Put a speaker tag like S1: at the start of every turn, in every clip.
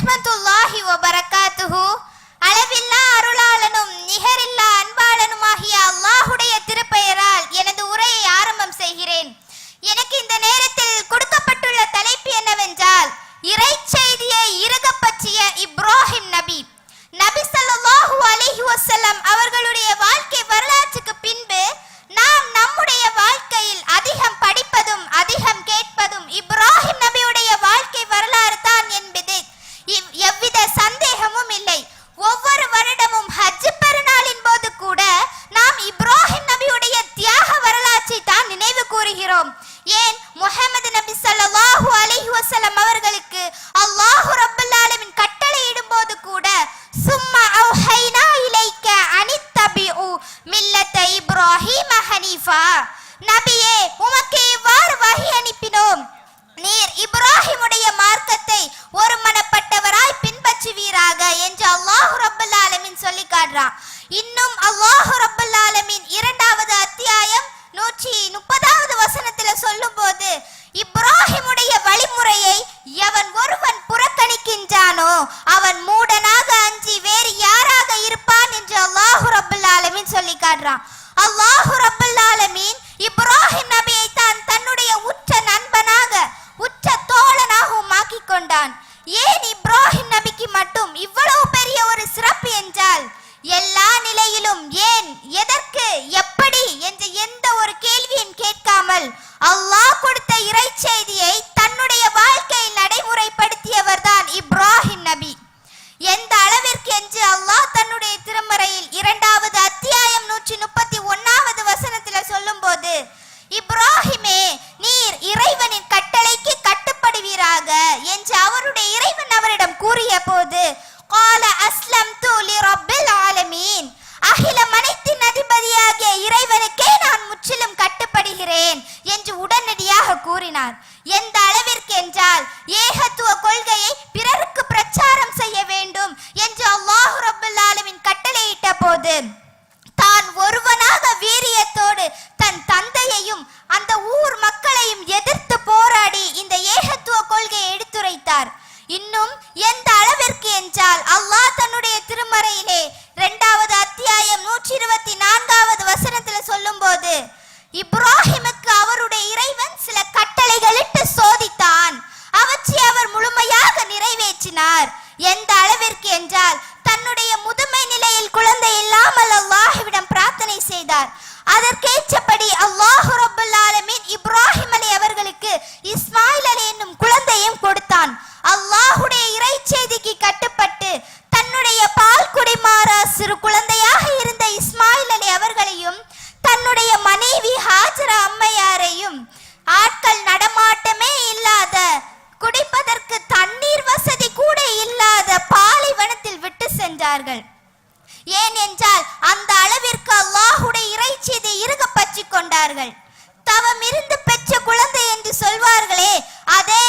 S1: வரஹ்மத்துல்லாஹி வபரகாத்துஹு. அளவில்லா அருளாளனும் நிகரில்லா அன்பாளனுமாகிய அல்லாஹுடைய திருப்பெயரால் எனது உரையை ஆரம்பம் செய்கிறேன். எனக்கு இந்த நேரத்தில் கொடுக்கப்பட்டுள்ள தலைப்பு என்னவென்றால் இறைச்செய்தியை இறுகப் பற்றிய இப்ராஹிம் நபி. நபி சல்லாஹூ அலிஹி வசல்லம் அவர்களுடைய வாழ்க்கை வரலாற்றுக்கு பின்பு அலைஹி வஸல்லம் இருக்கிறானோ அவன் மூடனாக அஞ்சி வேறு யாராக இருப்பான் என்று அல்லாஹு ரப்பல் ஆலமீன் சொல்லி காட்டுறான். அல்லாஹு ரப்பல் ஆலமீன் இரண்டாவது அத்தியாயம் நூற்றி முப்பத்தி ஒன்னாவது வசனத்துல சொல்லும் போது இப்ராஹிமே நீர் இறைவனின் கட்டளைக்கு கட்டுப்படுவீராக என்று அவருடைய இறைவன் அவரிடம் கூறிய போது கால அஸ்ல எந்த அளவிற்கு என்றால் தன்னுடைய முதுமை நிலையில் குழந்தை இல்லாமல் அல்லாஹ்விடம் பிரார்த்தனை செய்தார். அதற்கு ஏன் என்றால் அந்த அளவிற்கு அல்லாஹுடைய இறைச்சியதை இறுக பற்றி கொண்டார்கள். தவம் இருந்து பெற்ற குழந்தை என்று சொல்வார்களே அதே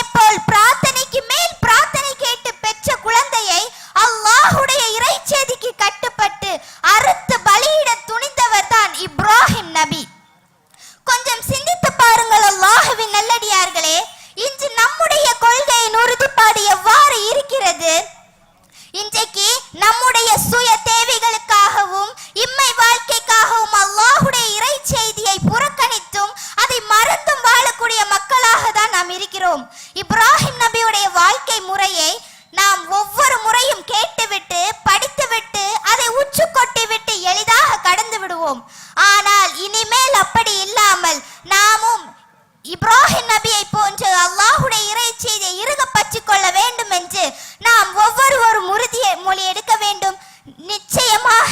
S1: ஆனால் இனிமேல் அப்படி இல்லாமல் நாமும் இப்ராஹிம் நபியை போன்று அல்லாஹுடைய இறைச்சியை இறுக பற்றி கொள்ள வேண்டும் என்று நாம் ஒவ்வொருவரும் உறுதியை மொழி எடுக்க வேண்டும். நிச்சயமாக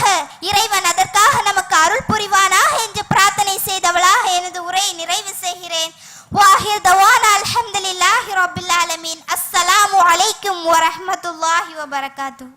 S1: இறைவன் அதற்காக நமக்கு அருள் புரிவானாக என்று பிரார்த்தனை செய்தவளாக எனது உரையை நிறைவு செய்கிறேன். வாஹிர் தவான் அல்ஹம்துலில்லாஹி ரபில் ஆலமீன். அஸ்ஸலாமு அலைக்கும் வரஹ்மத்துல்லாஹி வபரகாத்து